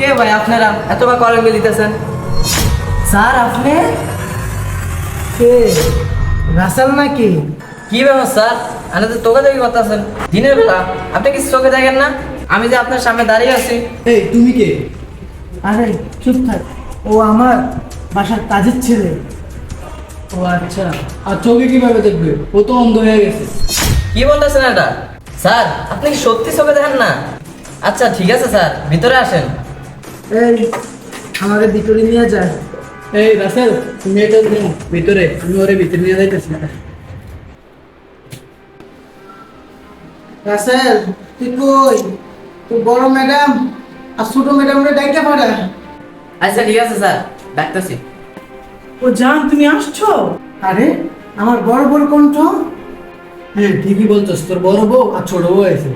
কে ভাই আপনারা? এতবার কলেজ দিতেছেন। স্যার আপনি? কে? রাসেল নাকি? কি ব্যাপার স্যার? আমি তো তোকে দেখি আছেন দিনের বেলা আপনি কি চোখে দেখেন না? আমি যে আপনার সামনে দাঁড়িয়ে আছি। এই তুমি কে? আরে চুপ থাক। ও আমার বাসার কাজের ছেলে। ও আচ্ছা। আর চোখে কীভাবে দেখবে? ও তো অন্ধ হয়ে গেছে। কি বলতেছেন এটা? স্যার আপনি কি সত্যি চোখে দেখেন না? আচ্ছা ঠিক আছে স্যার। ভিতরে আসেন। এই আমাদের ভিতরে নিয়ে যায় এই রাসেল তুমি এটা ভিতরে আমি ওরে ভিতরে নিয়ে যাইতেছি। রাসেল তুই কই? তুই বড় ম্যাডাম আর ছোট ম্যাডামরে ডাইকা পাড়া। আচ্ছা ঠিক আছে স্যার। ডাকতেছি। ও জান তুমি আসছো? আরে আমার বড় বড় কণ্ঠ? হ্যাঁ ঠিকই বলছস তোর বড় বউ আর ছোট বউ আছে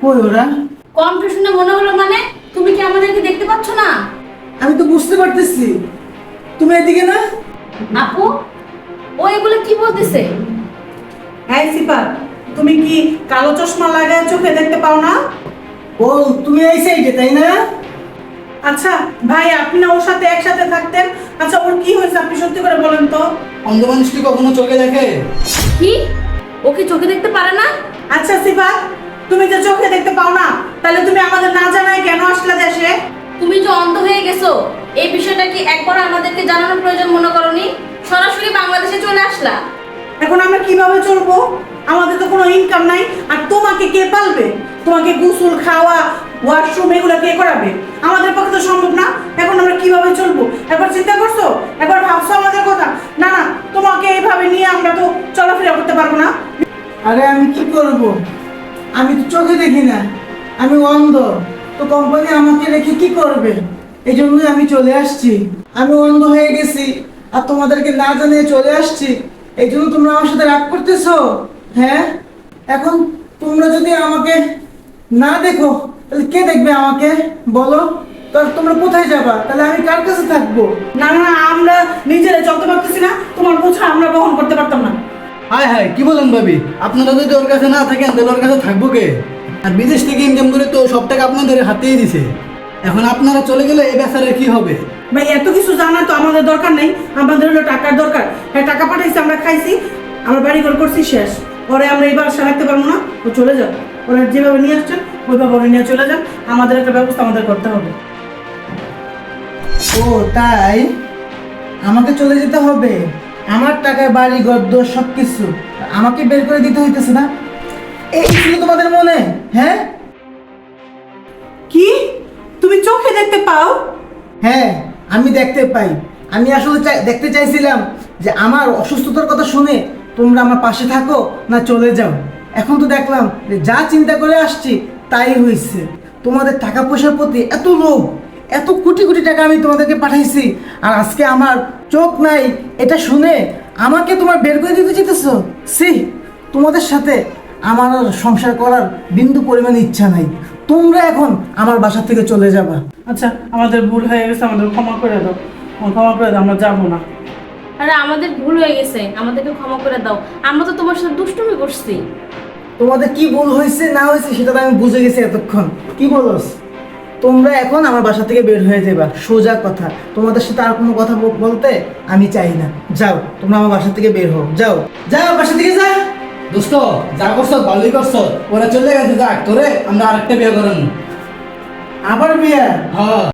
কই ওরা? কণ্ঠ শুনে মনে হলো মানে? তো বুঝতে পারতেছি। তুমি এদিকে না? আপু ও এগুলো কি বলতেছে? হ্যাঁ সিপা তুমি কি কালো চশমা লাগায় চোখে দেখতে পাও না? ও তুমি এই সাইডে তাই না? আচ্ছা ভাই আপনি না ওর সাথে একসাথে থাকতেন? আচ্ছা ওর কি হয়েছে? আপনি সত্যি করে বলেন তো। অন্ধ মানুষ কি কখনো চোখে দেখে? কি? ও কি চোখে দেখতে পারে না? আচ্ছা সিপা তুমি যে চোখে দেখতে পাও না তাহলে তুমি আমাদের না জানায় কেন আসলে দেশে? তুমি যে অন্ধ হয়ে গেছো এই বিষয়টা কি একবার আমাদেরকে জানানোর প্রয়োজন মনে করনি? সরাসরি বাংলাদেশে চলে আসলা। এখন আমরা কীভাবে চলবো? আমাদের তো কোনো ইনকাম নাই আর তোমাকে কে পালবে? তোমাকে গোসল খাওয়া ওয়াশরুম এগুলো কে করাবে? আমাদের পক্ষে তো সম্ভব না। এখন আমরা কীভাবে চলবো? একবার চিন্তা করছ? একবার ভাবছ আমাদের কথা? না না তোমাকে এইভাবে নিয়ে আমরা তো চলাফেরা করতে পারব না। আরে আমি কি করব? আমি তো চোখে দেখি না। আমি অন্ধ। তো কোম্পানি আমাকে রেখে কি করবে? এই জন্যই আমি চলে আসছি। আমি অন্ধ হয়ে গেছি আর তোমাদেরকে না জানিয়ে চলে আসছি। এই জন্য তোমরা আমার সাথে রাগ করতেছো? হ্যাঁ? এখন তোমরা যদি আমাকে না দেখো, তাহলে কে দেখবে আমাকে? বলো। তাহলে তোমরা কোথায় যাবা? তাহলে আমি কার কাছে থাকব? না না, আমরা নিজেরা চলতে পারতেছি না। তোমার বোঝা আমরা বহন করতে পারতাম না। হায় হায়, কি বলেন ভাবি? আপনারা যদি ওর কাছে না থাকেন, তাহলে ওর কাছে থাকব কে? আর বিদেশ থেকে ইনকাম করে তো সব টাকা আপনাদের হাতেই দিছে। এখন আপনারা চলে গেলে এই বেচারের কি হবে? ভাই এত কিছু জানা তো আমাদের দরকার নেই। আমাদের হলো টাকার দরকার। হ্যাঁ টাকা পাঠাইছি আমরা খাইছি। আমরা বাড়ি ঘর করছি শেষ। পরে আমরা এই বাসা রাখতে পারব না ও চলে যান ওরা যেভাবে নিয়ে আসছেন ওইভাবে ওরা নিয়ে চলে যান। আমাদের একটা ব্যবস্থা আমাদের করতে হবে। ও তাই? আমাকে চলে যেতে হবে। আমার টাকায় বাড়ি গদ্দ সব কিছু আমাকে বের করে দিতে হইতেছে না? এই ছিল তোমাদের মনে হ্যাঁ? কি? তুমি চোখে দেখতে পাও? হ্যাঁ আমি দেখতে পাই। আমি আসলে দেখতে চাইছিলাম যে আমার অসুস্থতার কথা শুনে তোমরা আমার পাশে থাকো না চলে যাও। এখন তো দেখলাম যে যা চিন্তা করে আসছি তাই হয়েছে তোমাদের টাকা পয়সার প্রতি এত লোভ এত কোটি কোটি টাকা আমি তোমাদেরকে পাঠাইছি আর আজকে আমার চোখ নাই এটা শুনে আমাকে তোমার বের করে দিতে চেতেছো সি তোমাদের সাথে আমার আর সংসার করার বিন্দু পরিমাণ ইচ্ছা নাই। তোমরা এখন আমার বাসা থেকে চলে যাবা। আচ্ছা আমাদের ভুল হয়ে গেছে আমাদের ক্ষমা করে দাও। ক্ষমা করে দাও আমরা যাব না। আরে আমাদের ভুল হয়ে গেছে আমাদেরকে ক্ষমা করে দাও। আমরা তো তোমার সাথে দুষ্টুমি করছি। তোমাদের কি ভুল হয়েছে না হয়েছে সেটা তো আমি বুঝে গেছি এতক্ষণ। কি বলস? তোমরা এখন আমার বাসা থেকে বের হয়ে যাবা। সোজা কথা। তোমাদের সাথে আর কোনো কথা বলতে আমি চাই না। যাও তোমরা আমার বাসা থেকে বের হও। যাও। যাও বাসা থেকে যা দোস্ত, যা করছ ভালোই করছ। ওরা চলে গেছে, যাক, তোরে আমরা আরেকটা বিয়ে করেন আবার বিয়ে? হ্যাঁ।